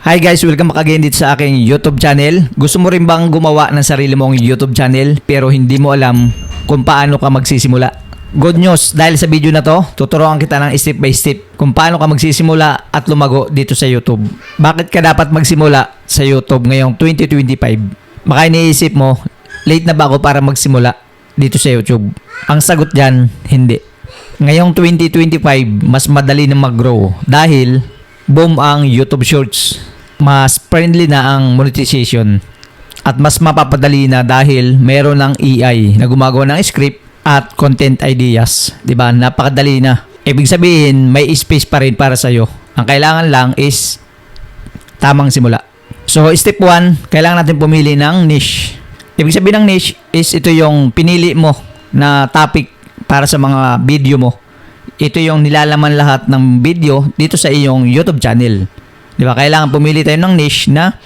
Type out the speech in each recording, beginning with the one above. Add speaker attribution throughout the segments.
Speaker 1: Hi guys, welcome back again dito sa aking YouTube channel. Gusto mo rin bang gumawa ng sarili mong YouTube channel pero hindi mo alam kung paano ka magsisimula? Good news, dahil sa video na to, tuturuan kita ng step by step kung paano ka magsisimula at lumago dito sa YouTube. Bakit ka dapat magsimula sa YouTube ngayong 2025? Baka iniisip mo, late na ba ako para magsimula dito sa YouTube? Ang sagot dyan, hindi. Ngayong 2025, mas madali na mag-grow dahil boom ang YouTube Shorts. Mas friendly na ang monetization. At mas mapapadali na dahil meron ng AI na gumagawa ng script at content ideas. ba? Napakadali na. Ibig sabihin, may space pa rin para sa'yo. Ang kailangan lang is tamang simula. So, step 1, kailangan natin pumili ng niche. Ibig sabihin ng niche is ito yung pinili mo na topic para sa mga video mo. Ito yung nilalaman lahat ng video dito sa iyong YouTube channel. Di ba? Kailangan pumili tayo ng niche na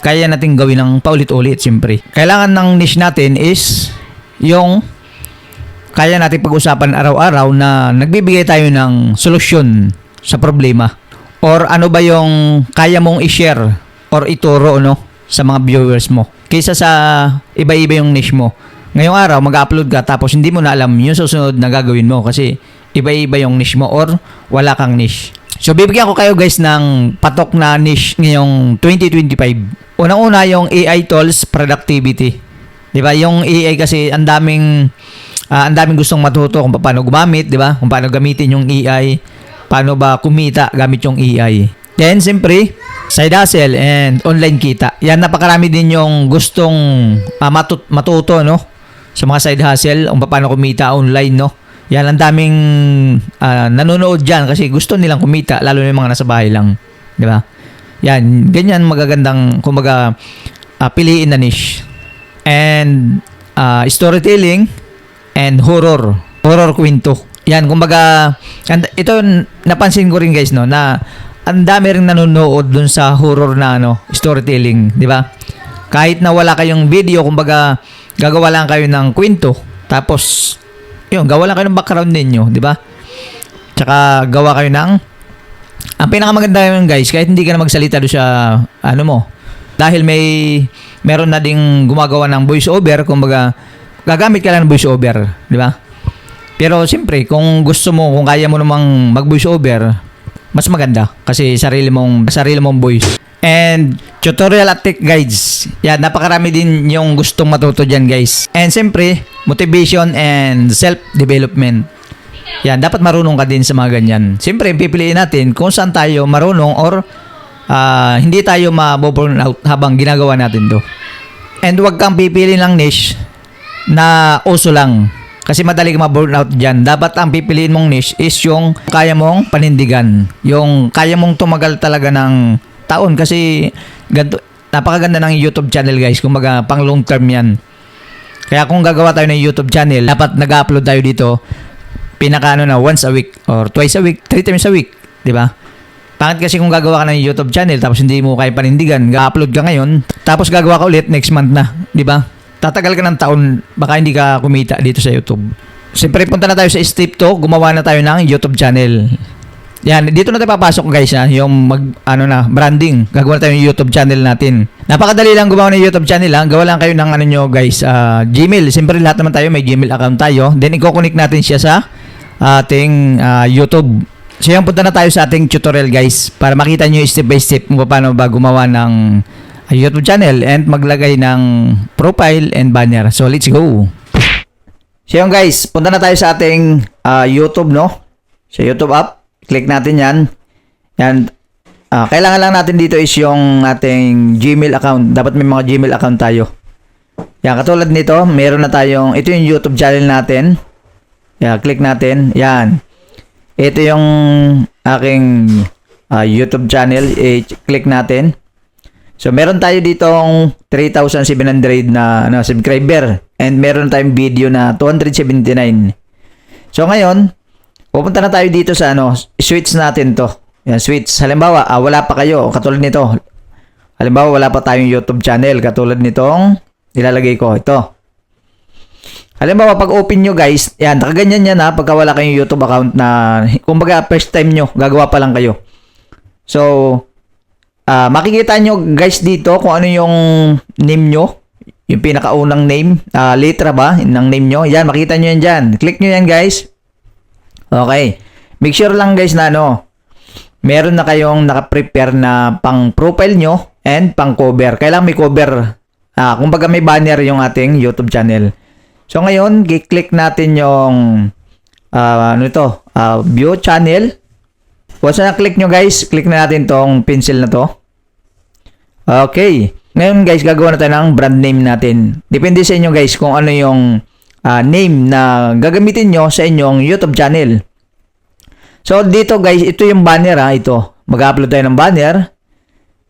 Speaker 1: kaya natin gawin ng paulit-ulit, siyempre. Kailangan ng niche natin is yung kaya natin pag-usapan araw-araw na nagbibigay tayo ng solusyon sa problema. Or ano ba yung kaya mong i-share or ituro no sa mga viewers mo. Kaysa sa iba-iba yung niche mo. Ngayong araw mag-upload ka tapos hindi mo na alam yung susunod na gagawin mo kasi iba-iba yung niche mo or wala kang niche. So bibigyan ko kayo guys ng patok na niche ngayong 2025. Unang-una yung AI tools productivity. 'Di ba? Yung AI kasi ang daming ah, ang daming gustong matuto kung paano gumamit, 'di ba? Kung paano gamitin yung AI, paano ba kumita gamit yung AI. Then siyempre, side hustle and online kita. Yan napakarami din yung gustong ah, matut- matuto no sa mga side hustle kung paano kumita online no. Yan ang daming ah, nanonood diyan kasi gusto nilang kumita lalo na yung mga nasa bahay lang, 'di ba? Yan, ganyan magagandang kumbaga ah, piliin na niche. And ah, storytelling and horror. Horror kwento. Yan, kumbaga, and- ito napansin ko rin guys, no, na ang dami rin nanonood dun sa horror na ano, storytelling, di ba? Kahit na wala kayong video, kumbaga, gagawa lang kayo ng kwento. Tapos, yun, gawa lang kayo ng background ninyo, di ba? Tsaka, gawa kayo ng ang pinakamaganda yun guys, kahit hindi ka na magsalita doon sa ano mo. Dahil may meron na ding gumagawa ng voice over, kumbaga gagamit ka lang ng voice over, di ba? Pero siyempre, kung gusto mo, kung kaya mo namang mag voice over, mas maganda kasi sarili mong sarili mong voice. And tutorial at tech guides. Yan, napakarami din yung gustong matuto diyan, guys. And siyempre, motivation and self-development. Yan, dapat marunong ka din sa mga ganyan. Siyempre, pipiliin natin kung saan tayo marunong or ah, hindi tayo maboburn out habang ginagawa natin to. And wag kang pipili ng niche na uso lang. Kasi madali ka ma-burn out dyan. Dapat ang pipiliin mong niche is yung kaya mong panindigan. Yung kaya mong tumagal talaga ng taon. Kasi ganito, napakaganda ng YouTube channel guys. Kumbaga pang long term yan. Kaya kung gagawa tayo ng YouTube channel, dapat nag-upload tayo dito pinaka ano na once a week or twice a week, three times a week, 'di ba? Pangit kasi kung gagawa ka ng YouTube channel tapos hindi mo kaya panindigan, ga-upload ka ngayon, tapos gagawa ka ulit next month na, 'di ba? Tatagal ka ng taon, baka hindi ka kumita dito sa YouTube. Siyempre, punta na tayo sa step 2, gumawa na tayo ng YouTube channel. Yan, dito na tayo papasok guys ha, yung mag, ano na, branding. Gagawa na tayo ng YouTube channel natin. Napakadali lang gumawa ng YouTube channel ha. Gawa lang kayo ng ano nyo guys, ah, Gmail. Siyempre lahat naman tayo may Gmail account tayo. Then i-connect natin siya sa ating ah, YouTube. So yan, punta na tayo sa ating tutorial guys para makita nyo step by step kung paano ba gumawa ng YouTube channel and maglagay ng profile and banner. So let's go! So yun guys, punta na tayo sa ating ah, YouTube no? Sa YouTube app. Click natin yan. Yan. Ah, kailangan lang natin dito is yung ating Gmail account. Dapat may mga Gmail account tayo. Yan, katulad nito, meron na tayong, ito yung YouTube channel natin. Yan, click natin. Yan. Ito yung aking ah, YouTube channel. I-click natin. So, meron tayo ditong 3,700 na ano, subscriber. And meron tayong video na 279. So, ngayon, pupunta na tayo dito sa ano, switch natin to. Yan, switch. Halimbawa, ah, wala pa kayo, katulad nito. Halimbawa, wala pa tayong YouTube channel, katulad nitong ilalagay ko. Ito. Halimbawa, pag open nyo guys, yan, nakaganyan yan ha, pagka wala kayong YouTube account na, kumbaga, first time nyo, gagawa pa lang kayo. So, Ah, makikita nyo guys dito kung ano yung name nyo. Yung pinakaunang name. ah letra ba ng name nyo. Yan, makita nyo yan dyan. Click nyo yan guys. Okay. Make sure lang guys na ano, meron na kayong naka-prepare na pang profile nyo and pang cover. Kailangan may cover. Ah, kumbaga may banner yung ating YouTube channel. So ngayon, i-click natin yung ah, ano ito, ah, view channel. Once na click nyo guys, click na natin tong pencil na to. Okay. Ngayon guys, gagawa na tayo ng brand name natin. Depende sa inyo guys kung ano yung ah, name na gagamitin nyo sa inyong YouTube channel. So dito guys, ito yung banner ha, ito. Mag-upload tayo ng banner.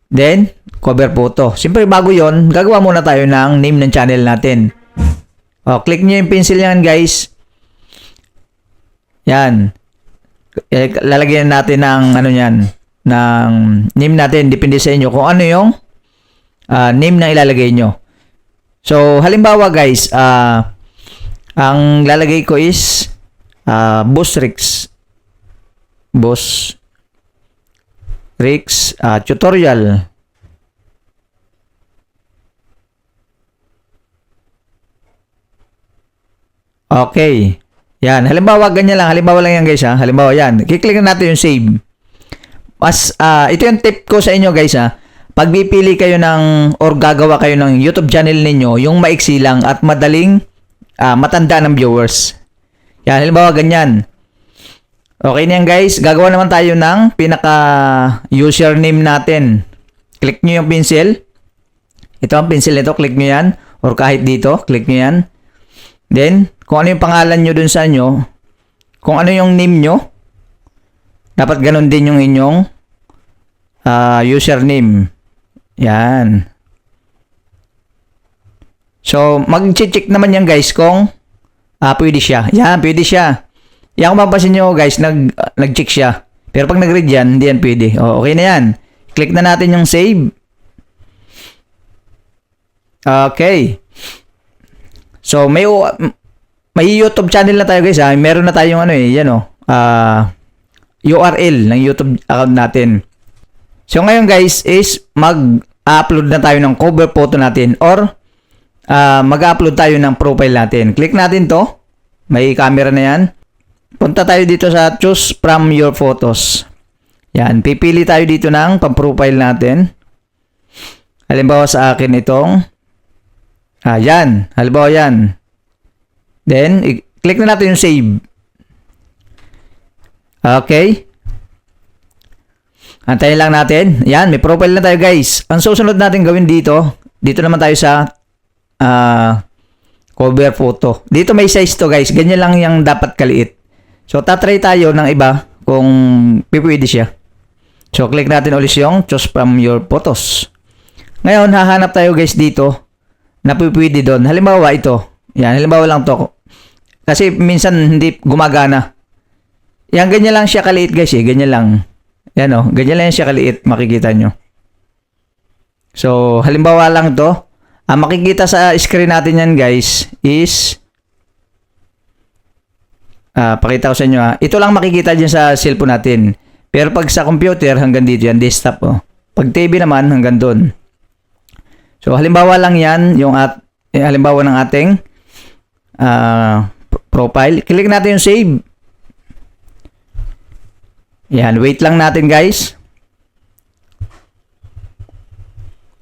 Speaker 1: Then, cover photo. Siyempre bago yon gagawa muna tayo ng name ng channel natin. O, click nyo yung pencil yan guys. Yan. Eh, lalagyan natin ng ano yan, ng name natin. Depende sa inyo kung ano yung ah, name na ilalagay nyo. So, halimbawa guys, ah, ang lalagay ko is ah, Boss Rix. Boss Rix ah, tutorial. Okay. Yan. Halimbawa, ganyan lang. Halimbawa lang yan guys ha. Halimbawa yan. Kiklik natin yung save. Mas, ah, ito yung tip ko sa inyo guys ha. Pag pipili kayo ng or gagawa kayo ng YouTube channel ninyo, yung maiksi lang at madaling ah, matanda ng viewers. Yan, halimbawa ganyan. Okay na yan guys. Gagawa naman tayo ng pinaka username natin. Click nyo yung pencil. Ito ang pencil nito. Click nyo yan. Or kahit dito. Click nyo yan. Then, kung ano yung pangalan nyo dun sa inyo, kung ano yung name nyo, dapat ganun din yung inyong ah, username. Yan. So, mag-check naman yan guys kung ah, pwede siya. Yan, pwede siya. Yan kung mapapansin nyo guys, nag, ah, nag-check siya. Pero pag nag-read yan, hindi yan pwede. O, okay na yan. Click na natin yung save. Okay. So, may may YouTube channel na tayo guys ha. Meron na tayong ano eh, yan oh. ah, URL ng YouTube account natin. So, ngayon guys is mag-upload na tayo ng cover photo natin or ah, mag-upload tayo ng profile natin. Click natin to. May camera na yan. Punta tayo dito sa choose from your photos. Yan, pipili tayo dito ng pang-profile natin. Halimbawa sa akin itong Ah, yan. Halimbawa yan. Then, click na natin yung save. Okay. Antayin lang natin. Yan, may profile na tayo guys. Ang susunod natin gawin dito, dito naman tayo sa ah, cover photo. Dito may size to guys. Ganyan lang yung dapat kaliit. So, tatry tayo ng iba kung pipwede siya. So, click natin ulit yung choose from your photos. Ngayon, hahanap tayo guys dito na pwede doon. Halimbawa ito. Yan, halimbawa lang to. Kasi minsan hindi gumagana. Yan, ganyan lang siya kaliit guys eh. Ganyan lang. Yan oh, ganyan lang siya kaliit. Makikita nyo. So, halimbawa lang to. Ang makikita sa screen natin yan guys is ah, pakita ko sa inyo ah. Ito lang makikita dyan sa cellphone natin. Pero pag sa computer, hanggang dito yan, desktop oh. Pag TV naman, hanggang doon. So halimbawa lang 'yan yung at eh, halimbawa ng ating pro- profile. Click natin yung save. Yan, wait lang natin guys.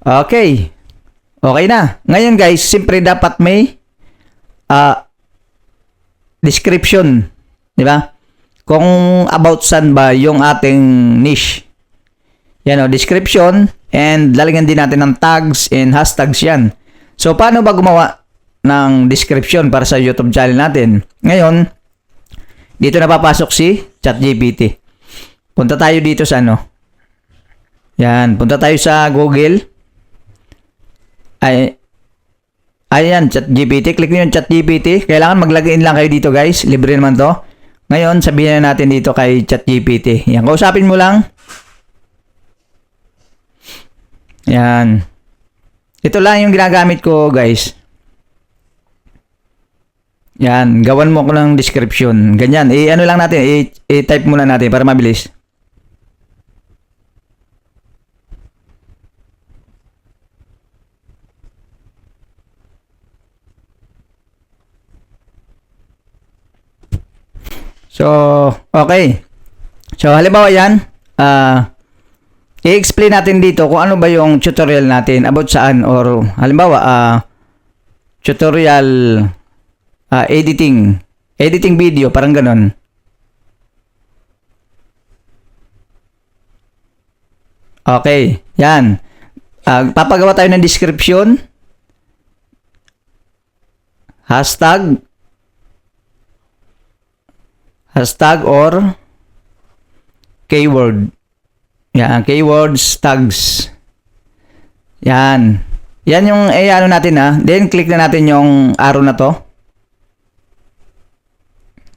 Speaker 1: Okay. Okay na. Ngayon guys, siyempre dapat may ah, description, di ba? Kung about saan ba yung ating niche. Yan o, description and lalagyan din natin ng tags and hashtags yan. So, paano ba gumawa ng description para sa YouTube channel natin? Ngayon, dito na papasok si ChatGPT. Punta tayo dito sa ano. Yan, punta tayo sa Google. Ay, ayan, ChatGPT. Click niyo yung ChatGPT. Kailangan maglagay in lang kayo dito guys. Libre naman to. Ngayon, sabihin na natin dito kay ChatGPT. Yan, kausapin mo lang. Yan. Ito lang yung ginagamit ko, guys. Yan, gawan mo ko ng description. Ganyan, i ano lang natin, i-type muna natin para mabilis. So, okay. So, halimbawa yan, ah, i-explain natin dito kung ano ba yung tutorial natin about saan or halimbawa, ah, tutorial ah, editing, editing video, parang ganon. Okay, yan. Ah, papagawa tayo ng description, hashtag, hashtag or keyword. Yan, keywords, tags. Yan. Yan yung eh, ano natin ha. Then click na natin yung arrow na to.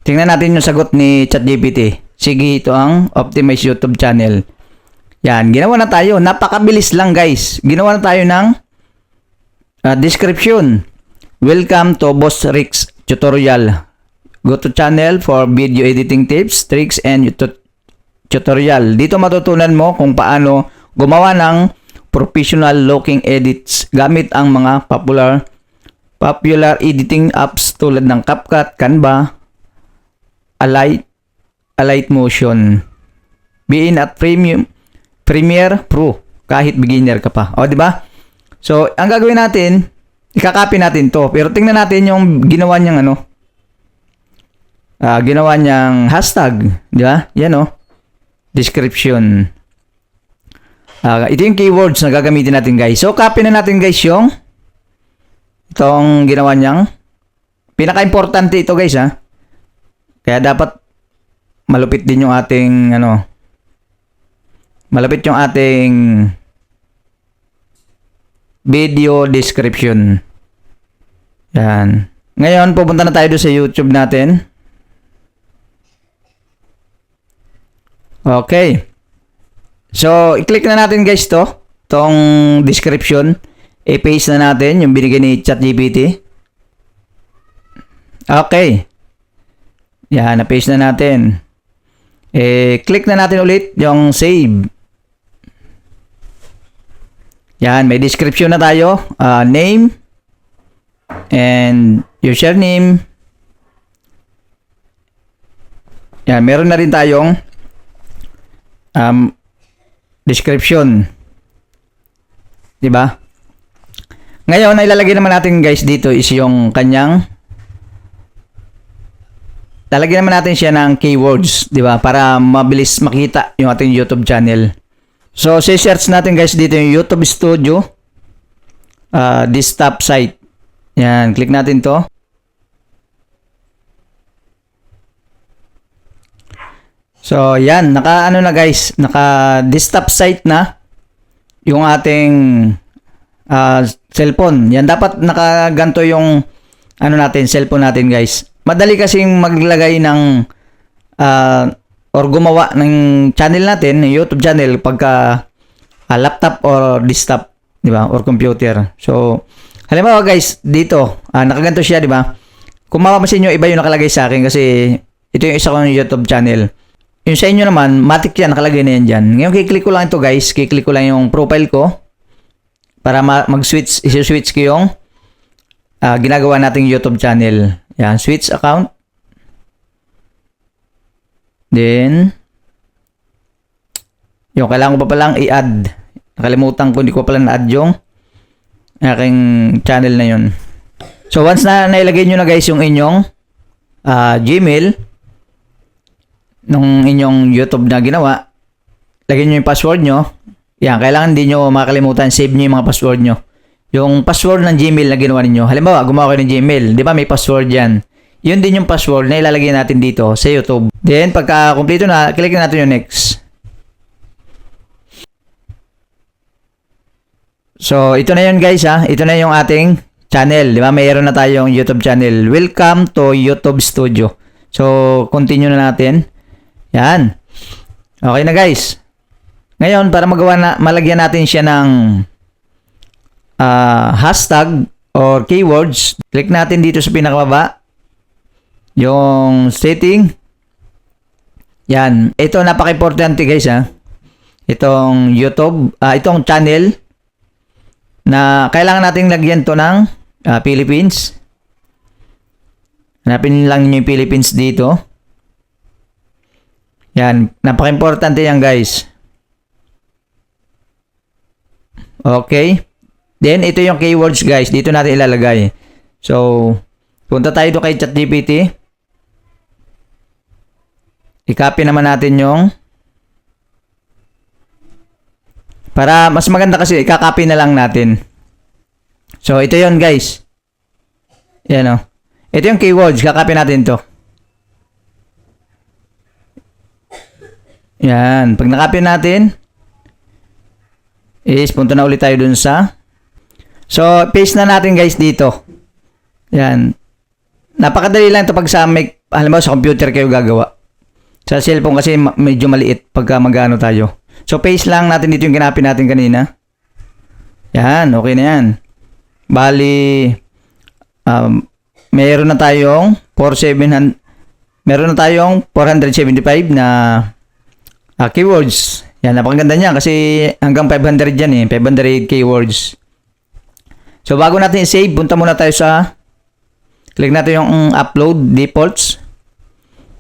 Speaker 1: Tingnan natin yung sagot ni ChatGPT. Sige, ito ang Optimize YouTube channel. Yan, ginawa na tayo. Napakabilis lang guys. Ginawa na tayo ng ah, description. Welcome to Boss Rick's tutorial. Go to channel for video editing tips, tricks, and tut- tutorial. Dito matutunan mo kung paano gumawa ng professional looking edits gamit ang mga popular popular editing apps tulad ng CapCut, Canva, Alight, Alight Motion. Be in at Premium Premiere Pro kahit beginner ka pa. O, di ba? So, ang gagawin natin, ikakopy natin to. Pero tingnan natin yung ginawa niyang ano. Ah, ginawa niyang hashtag, di ba? Yan oh. Description. Ah, ito yung keywords na gagamitin natin, guys. So, copy na natin, guys, yung itong ginawa niyang pinaka-importante ito, guys, ha. Kaya dapat malupit din yung ating ano malapit yung ating video description. Yan. Ngayon, pupunta na tayo doon sa YouTube natin. Okay. So, i-click na natin guys to. Tong description. I-paste na natin yung binigay ni ChatGPT. Okay. Yan, na-paste na natin. Eh, click na natin ulit yung save. Yan, may description na tayo. Ah, name and username. Yan, meron na rin tayong um, description. 'Di ba? Ngayon, ay ilalagay naman natin guys dito is yung kanyang lalagyan naman natin siya ng keywords, 'di ba? Para mabilis makita yung ating YouTube channel. So, si-search natin guys dito yung YouTube Studio uh, desktop site. Yan, click natin to. So, yan, naka ano na guys, naka desktop site na yung ating uh, cellphone. Yan, dapat nakaganto yung ano natin, cellphone natin guys. Madali kasing maglagay ng uh, or gumawa ng channel natin, YouTube channel pagka uh, laptop or desktop, di ba? Or computer. So, halimbawa guys, dito, uh, nakaganto siya, di ba? Kung mapapansin nyo, iba yung nakalagay sa akin kasi ito yung isa kong YouTube channel. Yung sa inyo naman, matik yan, nakalagay na yan dyan. Ngayon, kiklik ko lang ito guys, kiklik ko lang yung profile ko para ma- mag-switch, isi-switch ko yung uh, ginagawa nating YouTube channel. Yan, switch account. Then, yung kailangan ko pa palang i-add. Nakalimutan ko, hindi ko pala na-add yung aking channel na yun. So, once na nailagay nyo na guys yung inyong uh, Gmail, nung inyong YouTube na ginawa, lagyan nyo yung password nyo. Yan, kailangan din nyo makalimutan, save nyo yung mga password nyo. Yung password ng Gmail na ginawa ninyo. Halimbawa, gumawa kayo ng Gmail. Di ba may password yan? Yun din yung password na ilalagay natin dito sa YouTube. Then, pagka kumpleto na, click na natin yung next. So, ito na yun guys ha. Ito na yung ating channel. Di ba? Mayroon na tayong YouTube channel. Welcome to YouTube Studio. So, continue na natin. Yan. Okay na guys. Ngayon, para magawa na, malagyan natin siya ng uh, hashtag or keywords, click natin dito sa pinakababa. Yung setting. Yan. Ito napaka-importante guys ha. Itong YouTube, uh, itong channel na kailangan nating lagyan to ng uh, Philippines. Hanapin lang niyo yung Philippines dito. Yan, napaka-importante yan guys. Okay. Then, ito yung keywords guys. Dito natin ilalagay. So, punta tayo doon kay ChatGPT. I-copy naman natin yung para mas maganda kasi i-copy na lang natin. So, ito yon guys. Yan o. Ito yung keywords. Kakopy natin to. Yan. Pag nakopy natin, is punta na ulit tayo dun sa So, paste na natin guys dito. Yan. Napakadali lang ito pag sa may, halimbawa sa computer kayo gagawa. Sa cellphone kasi medyo maliit pagka magano tayo. So, paste lang natin dito yung kinapin natin kanina. Yan, okay na yan. Bali, um, meron na tayong 4700, meron na tayong 475 na ah, keywords. Yan, napakaganda niya kasi hanggang 500 yan eh, 500 keywords. So, bago natin i-save, punta muna tayo sa, click natin yung upload defaults.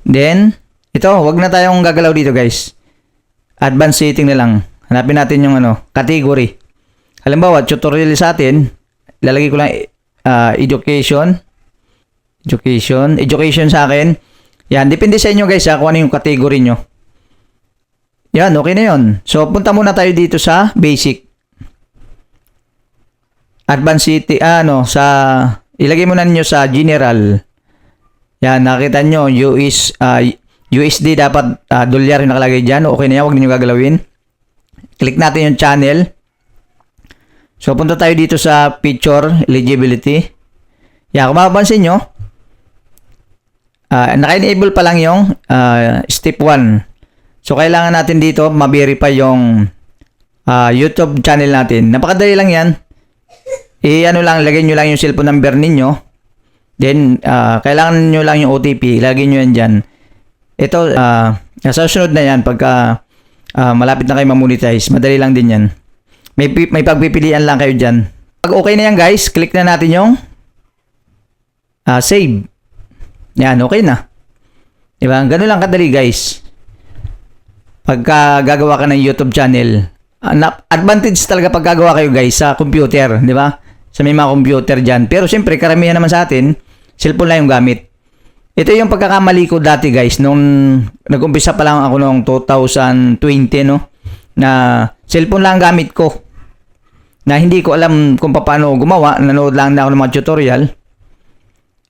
Speaker 1: Then, ito, wag na tayong gagalaw dito guys. Advanced setting na lang. Hanapin natin yung ano, category. Halimbawa, tutorial sa atin, lalagay ko lang ah, education. Education. Education sa akin. Yan, depende sa inyo guys ha, kung ano yung category nyo. Yan, okay na yun. So, punta muna tayo dito sa basic. Advanced City, ano, sa, ilagay mo na ninyo sa general. Yan, nakita nyo, US, ah, USD dapat uh, dolyar yung nakalagay dyan. Okay na yan, huwag ninyo gagalawin. Click natin yung channel. So, punta tayo dito sa picture eligibility. Yan, kung mapapansin nyo, ah, naka-enable pa lang yung ah, step 1. So, kailangan natin dito ma-verify yung ah, YouTube channel natin. Napakadali lang yan. I ano lang, lagay nyo lang yung cellphone number ninyo. Then, ah, kailangan nyo lang yung OTP. Lagay nyo yan dyan. Ito, ah, sa susunod na yan, pagka ah, malapit na kayo ma-monetize, madali lang din yan. May, may pagpipilian lang kayo dyan. Pag okay na yan guys, click na natin yung ah, save. Yan, okay na. Diba? Ganun lang kadali guys. Pagka gagawa ka ng YouTube channel, ah, advantage talaga pag gagawa kayo guys sa computer, di ba? Sa may mga computer dyan. Pero siyempre, karamihan naman sa atin, cellphone lang yung gamit. Ito yung pagkakamali ko dati guys, nung nag-umpisa pa lang ako noong 2020, no? Na cellphone lang ang gamit ko. Na hindi ko alam kung paano gumawa, nanood lang na ako ng mga tutorial.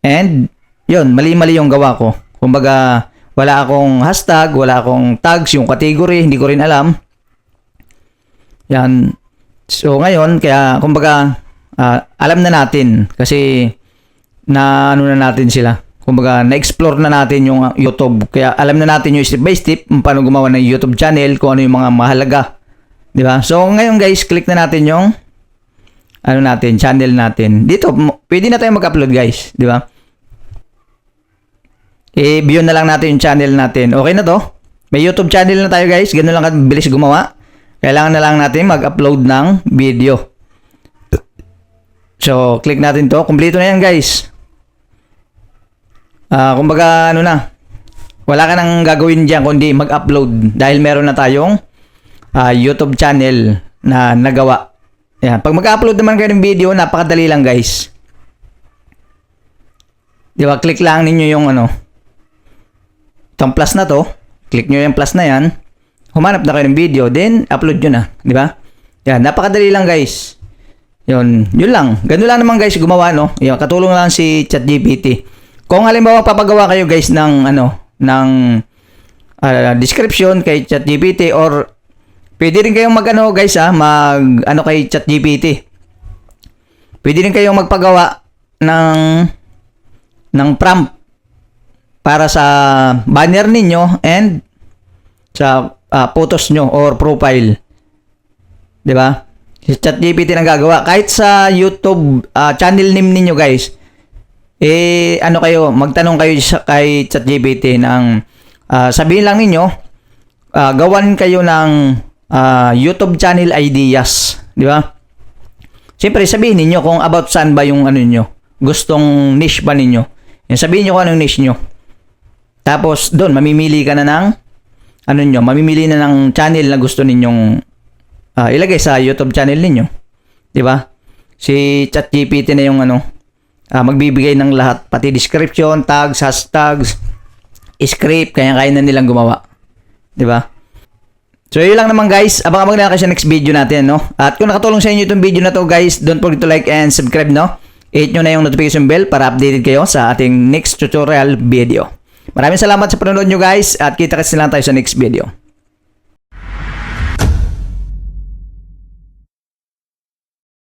Speaker 1: And, yun, mali-mali yung gawa ko. Kumbaga, wala akong hashtag, wala akong tags, yung category, hindi ko rin alam. Yan. So, ngayon, kaya, kumbaga, ah, alam na natin. Kasi, na ano na natin sila. Kumbaga, na-explore na natin yung ah, YouTube. Kaya, alam na natin yung step by step, kung paano gumawa ng YouTube channel, kung ano yung mga mahalaga. Di ba? So, ngayon guys, click na natin yung ano natin, channel natin. Dito, pwede na tayo mag-upload guys. Di ba? I-view na lang natin yung channel natin. Okay na to? May YouTube channel na tayo guys. Ganun lang kabilis gumawa. Kailangan na lang natin mag-upload ng video. So, click natin to. Kompleto na yan guys. Ah, kumbaga ano na. Wala ka nang gagawin diyan kundi mag-upload dahil meron na tayong ah, YouTube channel na nagawa. Yan. Pag mag-upload naman kayo ng video, napakadali lang guys. Di ba? Click lang ninyo yung ano, itong plus na to, click nyo yung plus na yan, humanap na kayo ng video, then upload nyo na, di ba? Yan, napakadali lang guys. Yun, yun lang. Ganun lang naman guys gumawa, no? Yan, katulong lang si ChatGPT. Kung halimbawa papagawa kayo guys ng ano, ng ah, description kay ChatGPT or pwede rin kayong magano guys ah, mag ano kay ChatGPT. Pwede rin kayong magpagawa ng ng prompt para sa banner ninyo and sa ah, photos nyo or profile. 'Di ba? Si ChatGPT nang gagawa. Kahit sa YouTube ah, channel name ninyo, guys. Eh ano kayo, magtanong kayo sa kay ChatGPT ng ah, sabihin lang ninyo ah, gawan kayo ng ah, YouTube channel ideas, 'di ba? Siyempre sabihin ninyo kung about saan ba yung ano niyo. Gustong niche ba ninyo? Yan, sabihin niyo kung anong niche niyo. Tapos doon mamimili ka na ng ano nyo, mamimili na ng channel na gusto ninyong ah, ilagay sa YouTube channel ninyo. 'Di ba? Si ChatGPT na yung ano, ah, magbibigay ng lahat, pati description, tags, hashtags, script, kaya kaya na nilang gumawa. 'Di ba? So yun lang naman guys, abang-abang na kayo sa next video natin, no? At kung nakatulong sa inyo itong video na to guys, don't forget to like and subscribe, no? Hit nyo na yung notification bell para updated kayo sa ating next tutorial video. Maraming salamat sa panonood nyo guys at kita-kits na lang tayo sa next video.